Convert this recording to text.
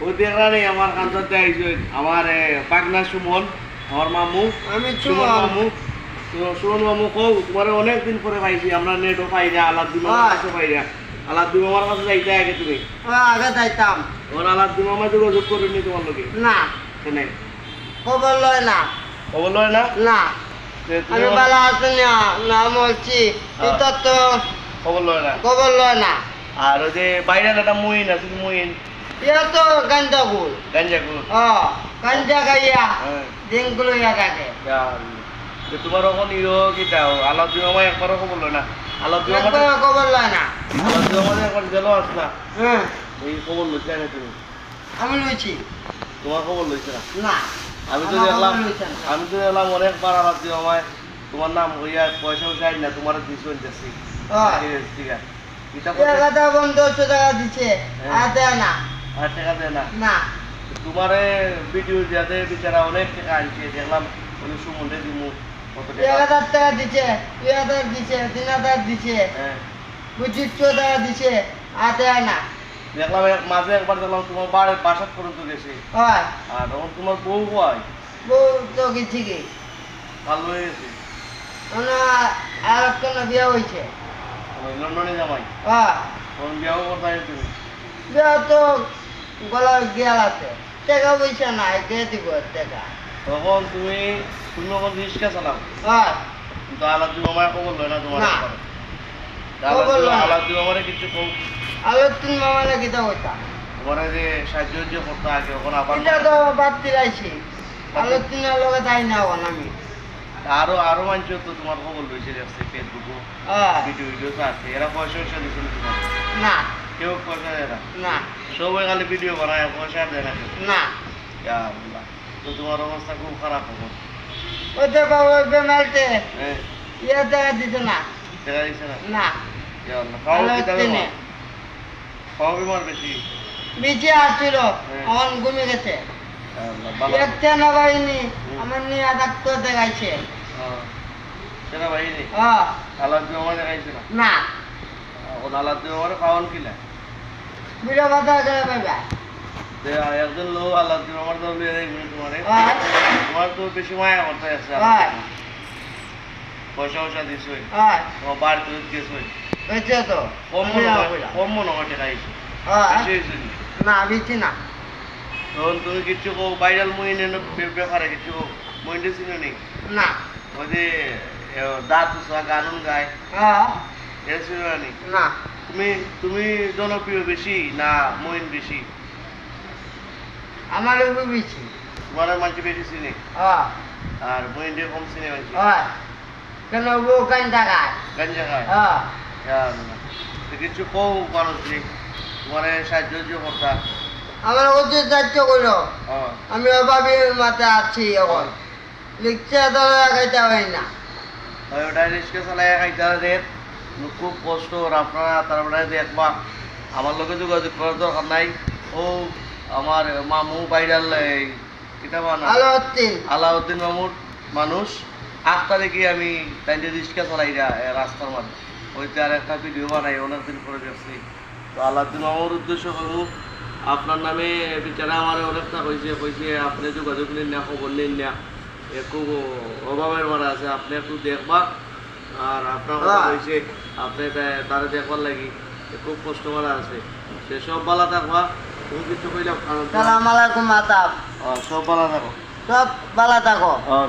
দেখরা নেই আমার কান্তাতে আমার পাগনা সুমন আমার মামু আমি সুমন মামু সুমন মামু তোমার অনেক দিন পরে পাইছি আমরা নেটও পাই না। কাছে পাই না। মামার কাছে যাইতে আগে তুমি? আগে যাইতাম। ওর আলাদ্দিন মামা যোগাযোগ করেনি তোমার লোকে না। কেন? খবর লয় না। খবর লয় না? না। আমি আছি না না বলছি। এটা তো খবর লয় না? খবর লয় না। আর ওই যে বাইরে একটা মুইন আছে মুইন তো গাঞ্জা গুল গাঞ্জা গুলো ও গাঞ্জা গাইয়া হ্যাঁ। দিনগুলো ইয়া থাকে। যা, তোমার কিটা একবারও খবর লয় না। একবার খবর লয় না। হ্যাঁ। এই খবর লইছে না তুমি? আমি লইছি। তোমার খবর লইছে না? না আমি তো দেখলাম। আমি দেখলাম অনেকবার তোমার নাম হইয়া পয়সা চাই না তোমার দিছো যাচ্ছি। ঠিক আছে এটা এক হাজার পনেরোশো টাকা দিছে। হ্যাঁ। আর দেয় না। আর টাকা দেয় না। না। তোমারে ভিডিও যাতে বিচারা অনেক টাকা আনছে দেখলাম উনি সুমন্ডে দিমু। এক হাজার টাকা দিছে দুই হাজার দিছে তিন হাজার দিছে। হ্যাঁ। পঁচিশশো টাকা দিছে আর দেয় না। দেখলাম মাঝে একবার দেখলাম তোমার বাড়ির বাসাত পর্যন্ত গেছে। হয়। আর তখন তোমার বউ হয়। বউ তো গেছি কি? ভালো হয়ে গেছে। আর একটা বিয়ে হয়েছে? লন্ডনে জামাই। হয়। বিয়াও করতে তুমি বিয়ে তো গলার গিয়াল আছে। টাকা পয়সা নাই দিয়ে দিব টাকা। তখন তুমি তুমি রিক্সা চালাও। হয়। কিন্তু খবর লয় না তোমার না। ব্যাপারে। খবর লয় না। আলাদুল মামারে কিছু কম। আলো তিন মামা নাকি তো ওইটা তোমার যে সাহায্য যে করতে আগে ওখন আবার এটা তো বাদ দিলাইছি। লগে তাই না হন আমি। আরও আরও মানুষ তো তোমার খবর লইছে যাচ্ছে ফেসবুকে ভিডিও ভিডিও আছে। এরা পয়সা পয়সা দিছিল তোমার? না। কেউ পয়সা দেয় না। না। সবাই খালি ভিডিও বানায় পয়সা দেয় না না। তো তোমার অবস্থা খুব খারাপ হবে ওইটা বাবু বেমালতে হ্যাঁ। ইয়ে টাকা দিতে না। দেখা দিচ্ছে না? না। খাওয়া বিমার। বেশি। বিচে আসছিল হ্যাঁ। এখন ঘুমে গেছে। আল্লাহ, ভালো। একটা না বাহিনী হুম। আমার নিয়ে ডাক্তার দেখাইছে। হ্যাঁ। হ্যাঁ দেখাইছে না। না এখন আলাদ আমার খাওয়ান কিলা বিড়া বাধা করে পাইবা। একজন লোক আলাদ আমার তো লিয়ে দেয় তোমারে। তোমার তো বেশি মায়া করতে আছে পয়সা পয়সা দিছই। হয়। তোমার বাড়ি তো গেছই। হয়েছে তো কম। কম মনে হয় টাকা আইছে হয়। বেশি না বিচি না। তখন তুমি কিছু কো ভাইরাল মহিনের ব্যাপারে কিছু মহিনে ছিল নি? না। ওই যে দাঁত গানুন গায়। হ্যাঁ। না। তুমি তুমি জনপ্রিয় বেশি না মহিন বেশি? আমার উপর বিচি তোমার মাঝে বেশি চিনি হ্যাঁ। আর মহিনটা কম চিনি মাঝে কেন বউ কান গাঞ্জা খায়? হ্যাঁ। তো কিছু কৌ মানুষ তোমার সাহায্য যে করতা। আমার ওদের দায়িত্ব করো। হ্যাঁ। আমি অভাবের মাথায় আছি এখন। লিখছে ধরে লাগাইতে হয় না। ওই ওটা রিক্সা চালাই খাইতে রেট খুব কষ্ট আর আপনারা তারপরে দেখবা আমার লোকে যোগাযোগ করার দরকার নাই। ও আমার মামু বাইরাল বানা আলাউদ্দিন। মামুর মানুষ। আট তারিখে আমি তাই রিক্সা চালাই রাস্তার মাঝে। ওইতে আর একটা ভিডিও বানাই অনেকদিন পরে দেখছি। তো আলাউদ্দিন মামুর উদ্দেশ্য করব আপনার নামে বিচারা আমার অনেকটা কইছে কইছে আপনি যোগাযোগ নিন না খবর নিন না। একটু অভাবের মারা আছে আপনি একটু দেখবা। আর আপনার কথা হ্যাঁ। কইছে আপনি তারা দেখবার লাগি খুব কষ্ট করা আছে। সেসব বালা থাকবা তুমি কিছু কইলাম সালাম আলাইকুম আতাব সব বালা থাকো। সব বালা থাকো। ধন্যবাদ